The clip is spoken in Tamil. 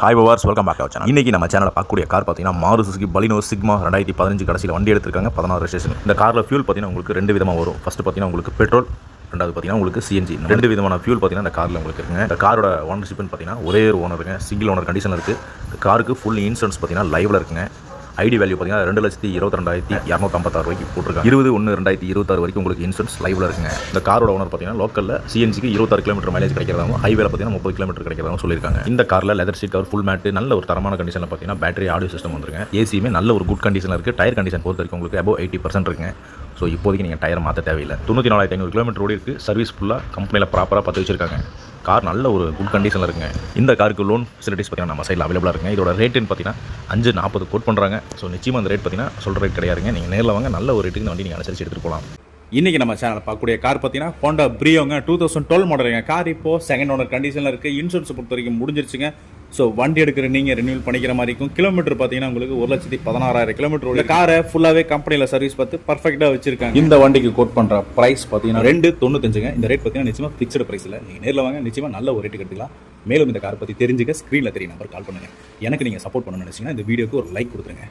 Hi powers welcome back channel இன்னைக்கு நம்ம சேனலில் பார்க்கக்கூடிய கார் பார்த்தீங்கன்னா மாறு சுசுகி பலினோ சிக்மா ரெண்டாயிரத்தி பதினஞ்சு கடைசியில் வண்டி எடுத்திருக்காங்க. பதினாறு ரெஜிஸ்ட்ரேஷன் இந்த காரில் ஃபியூல் பார்த்தீங்கன்னா உங்களுக்கு ரெண்டு விதமாக வரும். ஃபஸ்ட்டு பார்த்தீங்கன்னா உங்களுக்கு பெட்ரோல் ரெண்டாவது பார்த்தீங்கன்னா உங்களுக்கு சிஎன்ஜி ரெண்டு விதமான ஃபியூல் பார்த்தீங்கன்னா இந்த காரில் உங்களுக்கு இருக்குங்க. இந்த காரோட ஓனர்ஷிப்னு பார்த்தீங்கன்னா ஒரே ஒரு ஓனருங்க சிங்கிள் ஓனர் கண்டிஷனில் இருக்குது இந்த காருக்கு ஃபுல் இன்சூரன்ஸ் பார்த்தீங்கன்னா லைவில் இருக்குங்க. ஐடி வேல்யூ பார்த்தீங்கன்னா ரெண்டு லட்சத்தி இருபத்தி ரெண்டாயிரத்தி இரநூத்தம்பத்தாறு ரூபாய்க்கு போட்டிருக்காங்க. இருபது ஒன்று ரெண்டாயிரத்தி இருபத்தாறு வரைக்கும் உங்களுக்கு இன்சூரன்ஸ் லைவ்ல இருக்குங்க. இந்த காரோட ஓனர் பார்த்தீங்கன்னா லோக்கலில் சிஎன்சிக்கு இருபத்தாறு கிலோமீட்டர் மைலேஜ் கிடைக்கிறதாவும் ஹைவேல பார்த்தீங்கன்னா முப்பது கிலோமீட்டர் கிடைக்கிறதாவும் சொல்லியிருக்காங்க. இந்த காரில் leather seat cover full mat நல்ல ஒரு தரமான கண்டிஷனில் பார்த்தீங்கன்னா பேட்டரி ஆடியோ சிஸ்டம் வந்துருங்க ஏசியுமே நல்ல ஒரு குட் கண்டிஷனில் இருக்குது டயர் கண்டிஷன் பொறுத்த வரைக்கும் உங்களுக்கு அபோவ் எயிட்டி பர்சன்ட் இருக்குங்க. ஸோ இப்போதைக்கு நீங்கள் டயர் மாற்ற தேவையில்லை. தொண்ணூற்றி நாலாயிரத்தி ஐநூறு கிலோமீட்டர் ஓடி இருக்குது சர்வீஸ் ஃபுல்லாக கம்பெனியில் ப்ராப்பராக பார்த்து வச்சிருக்காங்க. கார் நல்ல ஒரு குட் கண்டிஷனில் இருக்குங்க. இந்த காருக்கு லோன் ஃபெசிலிட்டிஸ் பார்த்தீங்கன்னா நம்ம சைடில் அவைலபிளாக இருக்குங்க. இதோட ரேட்டுன்னு பார்த்தீங்கன்னா அஞ்சு நாற்பது கோட் பண்ணுறாங்க ஸோ நிச்சயமாக அந்த ரேட் பார்த்தீங்கன்னா சொல்கிற ரேட் கிடையாதுங்க. நீங்கள் நேரில் வாங்க. நல்ல ஒரு ரேட்டுக்கு இந்த வண்டி நீங்கள் அனுசரிச்சு எடுத்துகிட்டு போகலாம். இன்றைக்கி நம்ம சேனலில் பார்க்கக்கூடிய கார் பார்த்தீங்கன்னா ஹோண்டா ப்ரியோங்க டூ தௌசண்ட் டுவெல் மாடலுங்க கார் இப்போது செகண்ட் ஓனர் கண்டிஷனில் இருக்குது இன்சூரன்ஸ் பொறுத்த வரைக்கும் முடிஞ்சிருச்சுங்க. ஸோ வண்டி எடுக்கிற நீங்கள் ரினியூல் பண்ணிக்கிற மாதிரி இருக்கும். கிலோமீட்டர் பார்த்தீங்கன்னா உங்களுக்கு ஒரு லட்சத்தி பதினாறாயிரம் கிலோமீட்டர் உள்ள காரை ஃபுல்லாகவே கம்பெனியில் சர்வீஸ் பார்த்து பர்ஃபெக்டாக வச்சிருக்காங்க. இந்த வண்டிக்கு கோட் பண்ணுற ப்ரைஸ் பார்த்தீங்கன்னா ரெண்டு தொண்ணூத்தஞ்சுங்க. இந்த ரேட் பார்த்தீங்கன்னா நிச்சயமாக ஃபிக்ஸ்டு ப்ரைஸ் இல்லை நீங்கள் நேரில் வாங்க. நிச்சயமாக நல்ல ஒரு ரேட்டுக்கு எடுத்துக்கலாம். மேலும் இந்த கார் பற்றி தெரிஞ்சுக்க ஸ்க்ரீனில் தெரிய நம்பர் கால் பண்ணுங்கள் எனக்கு நீங்கள் சப்போர்ட் பண்ணணும்னு நினச்சிங்கன்னா இந்த வீடியோக்கு ஒரு லைக் கொடுத்துருங்க.